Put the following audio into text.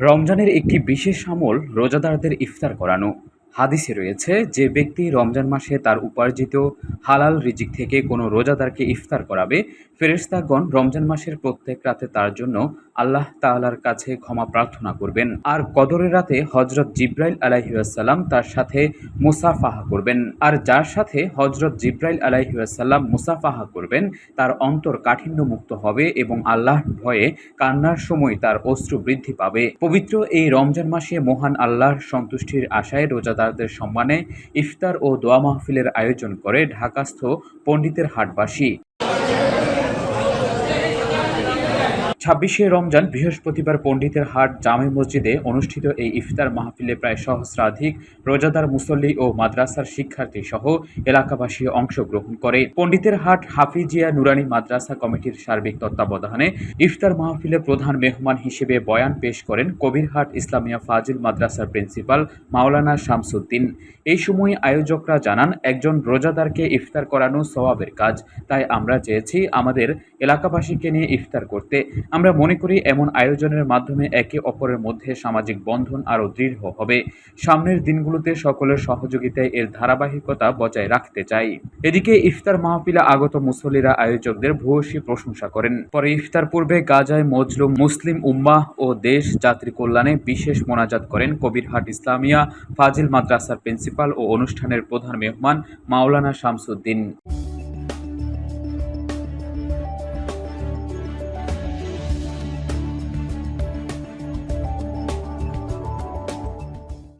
রমজানের একটি বিশেষ আমল রোজাদারদের ইফতার করানো। হাদিসে রয়েছে যে ব্যক্তি রমজান মাসে তার উপার্জিত হালাল রিজিক থেকে কোনো রোজাদারকে ইফতার করাবে, ফেরেশতাগণ রমজান মাসের প্রত্যেক রাতে তার জন্য আল্লাহ তাআলার কাছে ক্ষমা প্রার্থনা করবেন। আর কদরের রাতে হজরত জিব্রাইল আলাইহিসাল্লাম তার সাথে মুসাফাহা করবেন। আর যার সাথে হজরত জিব্রাইল আলাইহিসাল্লাম মুসাফাহা করবেন, তার অন্তর কাঠিন্য মুক্ত হবে এবং আল্লাহর ভয়ে কান্নার সময় তার অশ্রু বৃদ্ধি পাবে। পবিত্র এই রমজান মাসে মহান আল্লাহর সন্তুষ্টির আশায় রোজাদারদের সম্মানে ইফতার ও দোয়া মাহফিলের আয়োজন করে ঢাকাস্থ পণ্ডিতের হাটবাসী। ছাব্বিশে রমজান বৃহস্পতিবার পণ্ডিতের হাট জামে মসজিদে অনুষ্ঠিত এই ইফতার মাহফিলে প্রায় সহস্রাধিক রোজাদার, মুসল্লি ও মাদ্রাসার শিক্ষার্থী সহ এলাকাবাসী অংশগ্রহণ করে। পণ্ডিতের হাট হাফিজিয়া নুরানি মাদ্রাসা কমিটির সার্বিক তত্ত্বাবধানে ইফতার মাহফিলে প্রধান মেহমান হিসেবে বয়ান পেশ করেন কবিরহাট ইসলামিয়া ফাজিল মাদ্রাসার প্রিন্সিপাল মাওলানা শামসুদ্দিন। এই সময় আয়োজকরা জানান, একজন রোজাদারকে ইফতার করানো সওয়াবের কাজ, তাই আমরা চেয়েছি আমাদের এলাকাবাসীকে নিয়ে ইফতার করতে। আমরা মনে করি এমন আয়োজনের মাধ্যমে একে অপরের মধ্যে সামাজিক বন্ধন আরও দৃঢ় হবে। সামনের দিনগুলোতে সকলের সহযোগিতায় এর ধারাবাহিকতা বজায় রাখতে চাই। এদিকে ইফতার মাহফিলে আগত মুসল্লিরা আয়োজকদের ভূয়সী প্রশংসা করেন। পরে ইফতার পূর্বে গাজায় মজলুম মুসলিম উম্মাহ ও দেশ যাত্রী কল্যাণে বিশেষ মোনাজাত করেন কবিরহাট ইসলামিয়া, ফাজিল মাদ্রাসার প্রিন্সিপাল ও অনুষ্ঠানের প্রধান মেহমান মাওলানা শামসুদ্দিন।